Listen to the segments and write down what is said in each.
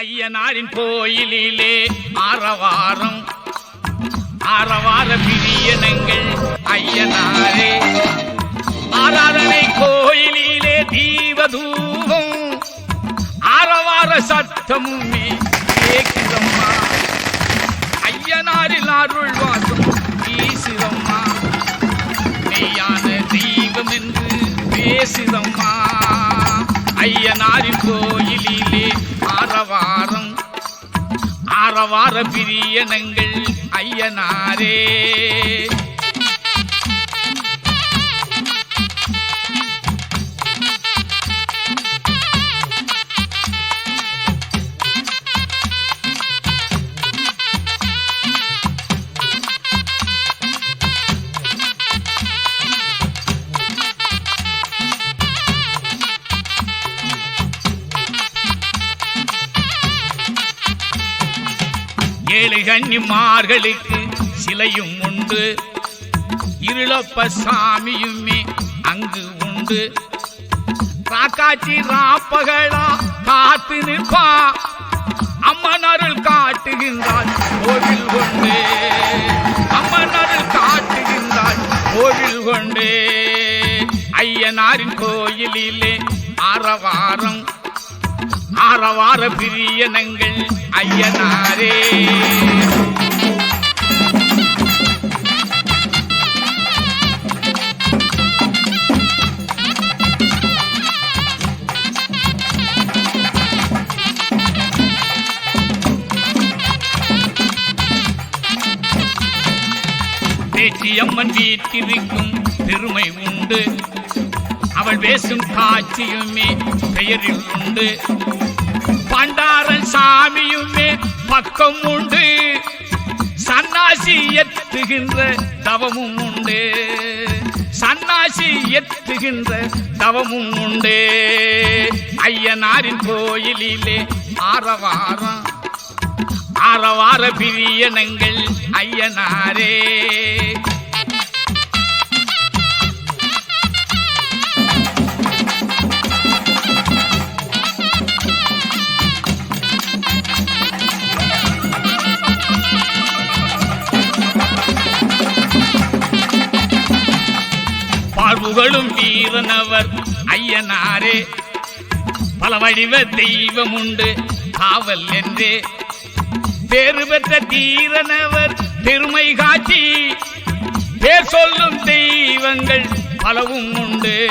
ஐயனாரின் கோயிலிலே ஆரவாரம். ஆரவார பிரியனங்கள் ஐயனாரே. ஆராதனை கோயிலிலே தீபதூபம். ஆரவார சத்தமுமே கேக்குதம்மா ஐயனாரில் அருள் வாசம் வீசுதம்மா ஆரவார பிரியனங்கள் ஐயனாரே. ஏழு கன்னிமார்களுக்கு சிலையும் உண்டு. இருளப்ப சாமியுமே அங்கு உண்டு. ராக்காச்சி ராப்பகளா காத்து நிற்பா. அம்மன் அருள் காட்டுகின்றாள் கோவில் கொண்டே. அம்மன் அருள் காட்டுகின்றாள் கோவில் கொண்டே. ஐயனாரின் கோயிலிலே ஆரவாரம். ஆரவார பிரியனங்கள் ஐயனாரே. பேச்சியம்மன் வீட்டிற்கும் பெருமை உண்டு. அவள் பேசும் காட்சியுமே பெயரில் உண்டு. பண்டாரன் சாமியுமே பக்கம் உண்டு. சன்னாசி எத்துகின்ற தவமும் உண்டு. சன்னாசி எத்துகின்ற தவமும் உண்டு. ஐயனாரின் கோயிலிலே ஆரவாரம் வார வார பிரியனங்கள் ஐயனாரே. வாழ்வுகளும் வீரனவர் ஐயனாரே. பல வடிவ தெய்வம் உண்டு. காவல் என்றே. பேறு பெற்ற தீரனவர் பெருமை காட்சி. பேர் சொல்லும் தெய்வங்கள் பலவும் உண்டு.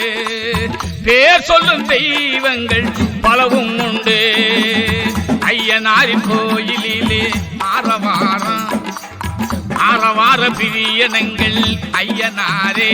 பேர் சொல்லும் தெய்வங்கள் பலவும் உண்டு. ஐயனாரின் கோயிலிலே ஆரவாரம். ஆரவார பிரியனங்கள் ஐயனாரே.